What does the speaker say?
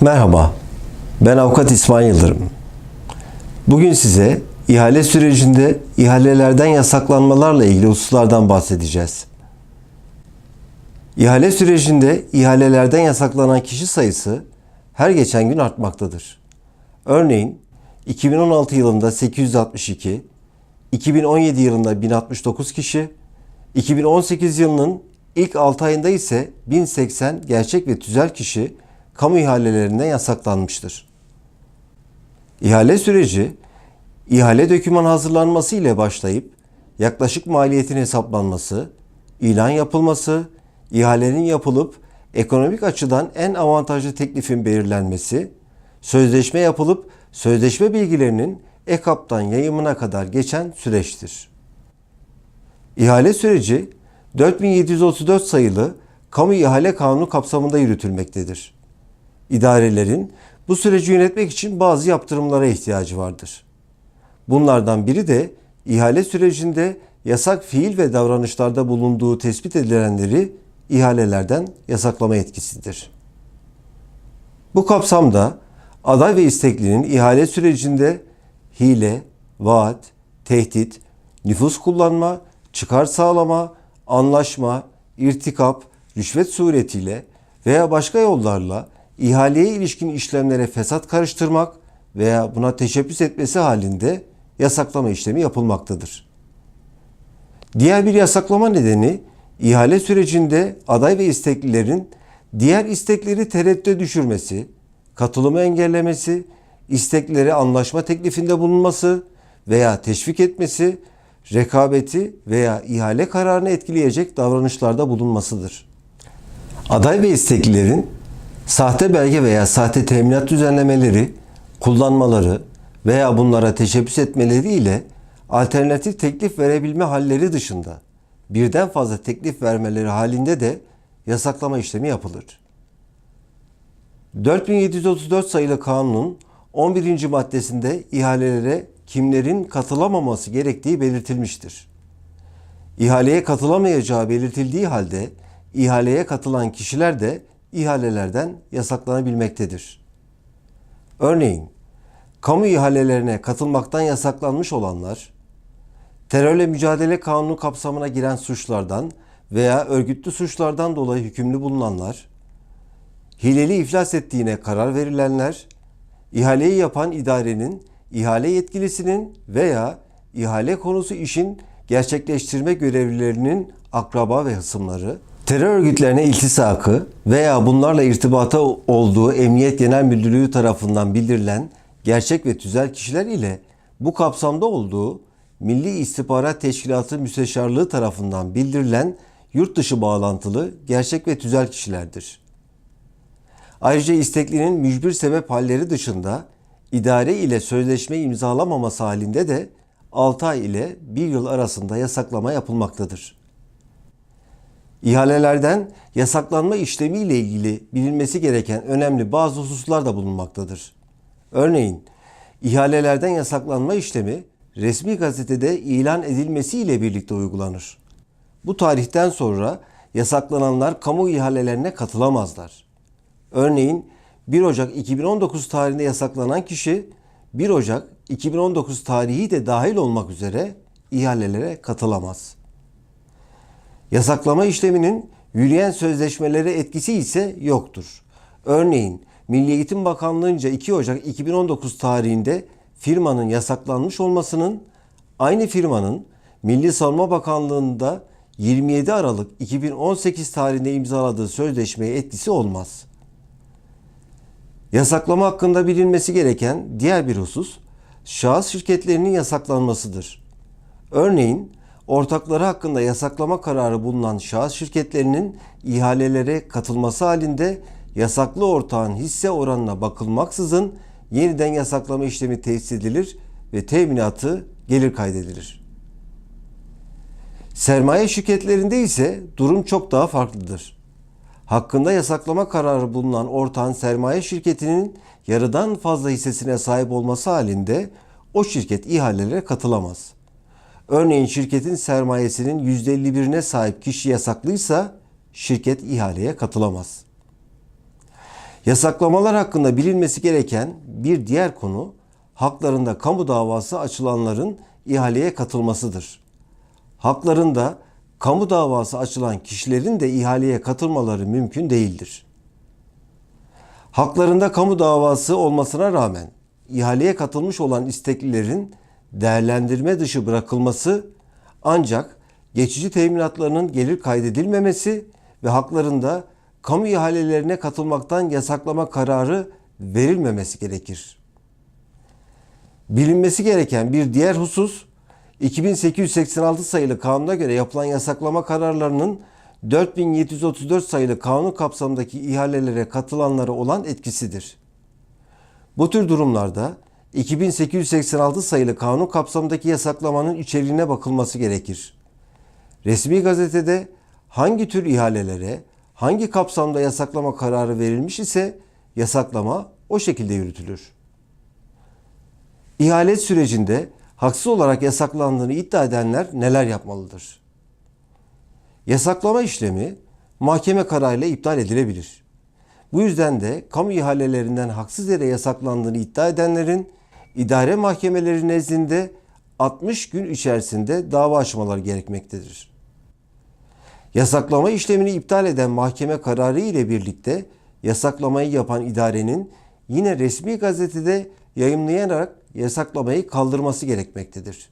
Merhaba, ben Avukat İsmail Yıldırım. Bugün size ihale sürecinde ihalelerden yasaklanmalarla ilgili hususlardan bahsedeceğiz. İhale sürecinde ihalelerden yasaklanan kişi sayısı her geçen gün artmaktadır. Örneğin 2016 yılında 862, 2017 yılında 1069 kişi, 2018 yılının ilk 6 ayında ise 1080 gerçek ve tüzel kişi kamu ihalelerinden yasaklanmıştır. İhale süreci ihale doküman hazırlanması ile başlayıp yaklaşık maliyetin hesaplanması, ilan yapılması, ihalenin yapılıp ekonomik açıdan en avantajlı teklifin belirlenmesi, sözleşme yapılıp sözleşme bilgilerinin EKAP'tan yayımına kadar geçen süreçtir. İhale süreci 4734 sayılı Kamu İhale Kanunu kapsamında yürütülmektedir. İdarelerin bu süreci yönetmek için bazı yaptırımlara ihtiyacı vardır. Bunlardan biri de ihale sürecinde yasak fiil ve davranışlarda bulunduğu tespit edilenleri ihalelerden yasaklama yetkisidir. Bu kapsamda aday ve isteklinin ihale sürecinde hile, vaat, tehdit, nüfus kullanma, çıkar sağlama, anlaşma, irtikap, rüşvet suretiyle veya başka yollarla ihaleye ilişkin işlemlere fesat karıştırmak veya buna teşebbüs etmesi halinde yasaklama işlemi yapılmaktadır. Diğer bir yasaklama nedeni ihale sürecinde aday ve isteklilerin diğer istekleri tereddüte düşürmesi, katılımı engellemesi, istekleri anlaşma teklifinde bulunması veya teşvik etmesi, rekabeti veya ihale kararını etkileyecek davranışlarda bulunmasıdır. Aday ve isteklilerin sahte belge veya sahte teminat düzenlemeleri, kullanmaları veya bunlara teşebbüs etmeleri ile alternatif teklif verebilme halleri dışında birden fazla teklif vermeleri halinde de yasaklama işlemi yapılır. 4734 sayılı kanunun 11. maddesinde ihalelere kimlerin katılamaması gerektiği belirtilmiştir. İhaleye katılamayacağı belirtildiği halde ihaleye katılan kişiler de ihalelerden yasaklanabilmektedir. Örneğin, kamu ihalelerine katılmaktan yasaklanmış olanlar, terörle mücadele kanunu kapsamına giren suçlardan veya örgütlü suçlardan dolayı hükümlü bulunanlar, hileli iflas ettiğine karar verilenler, ihaleyi yapan idarenin, ihale yetkilisinin veya ihale konusu işin gerçekleştirme görevlilerinin akraba ve hısımları, terör örgütlerine iltisakı veya bunlarla irtibata olduğu Emniyet Genel Müdürlüğü tarafından bildirilen gerçek ve tüzel kişiler ile bu kapsamda olduğu Milli İstihbarat Teşkilatı Müsteşarlığı tarafından bildirilen yurt dışı bağlantılı gerçek ve tüzel kişilerdir. Ayrıca isteklinin mücbir sebep halleri dışında idare ile sözleşme imzalamaması halinde de 6 ay ile 1 yıl arasında yasaklama yapılmaktadır. İhalelerden yasaklanma işlemi ile ilgili bilinmesi gereken önemli bazı hususlar da bulunmaktadır. Örneğin ihalelerden yasaklanma işlemi resmi gazetede ilan edilmesi ile birlikte uygulanır. Bu tarihten sonra yasaklananlar kamu ihalelerine katılamazlar. Örneğin 1 Ocak 2019 tarihinde yasaklanan kişi 1 Ocak 2019 tarihi de dahil olmak üzere ihalelere katılamaz. Yasaklama işleminin yürüyen sözleşmelere etkisi ise yoktur. Örneğin Milli Eğitim Bakanlığı'nca 2 Ocak 2019 tarihinde firmanın yasaklanmış olmasının aynı firmanın Milli Savunma Bakanlığı'nda 27 Aralık 2018 tarihinde imzaladığı sözleşmeye etkisi olmaz. Yasaklama hakkında bilinmesi gereken diğer bir husus şahıs şirketlerinin yasaklanmasıdır. Örneğin ortakları hakkında yasaklama kararı bulunan şahıs şirketlerinin ihalelere katılması halinde yasaklı ortağın hisse oranına bakılmaksızın yeniden yasaklama işlemi tesis edilir ve teminatı gelir kaydedilir. Sermaye şirketlerinde ise durum çok daha farklıdır. Hakkında yasaklama kararı bulunan ortağın sermaye şirketinin yarıdan fazla hissesine sahip olması halinde o şirket ihalelere katılamaz. Örneğin şirketin sermayesinin %51'ine sahip kişi yasaklıysa şirket ihaleye katılamaz. Yasaklamalar hakkında bilinmesi gereken bir diğer konu haklarında kamu davası açılanların ihaleye katılmasıdır. Haklarında kamu davası açılan kişilerin de ihaleye katılmaları mümkün değildir. Haklarında kamu davası olmasına rağmen ihaleye katılmış olan isteklilerin değerlendirme dışı bırakılması ancak geçici teminatlarının gelir kaydedilmemesi ve haklarında kamu ihalelerine katılmaktan yasaklama kararı verilmemesi gerekir. Bilinmesi gereken bir diğer husus 2886 sayılı kanuna göre yapılan yasaklama kararlarının 4734 sayılı kanun kapsamındaki ihalelere katılanlara olan etkisidir. Bu tür durumlarda 2886 sayılı kanun kapsamındaki yasaklamanın içeriğine bakılması gerekir. Resmi gazetede hangi tür ihalelere, hangi kapsamda yasaklama kararı verilmiş ise yasaklama o şekilde yürütülür. İhalet sürecinde haksız olarak yasaklandığını iddia edenler neler yapmalıdır? Yasaklama işlemi mahkeme kararıyla iptal edilebilir. Bu yüzden de kamu ihalelerinden haksız yere yasaklandığını iddia edenlerin idare mahkemeleri nezdinde 60 gün içerisinde dava açmaları gerekmektedir. Yasaklama işlemini iptal eden mahkeme kararı ile birlikte yasaklamayı yapan idarenin yine resmi gazetede yayımlayarak yasaklamayı kaldırması gerekmektedir.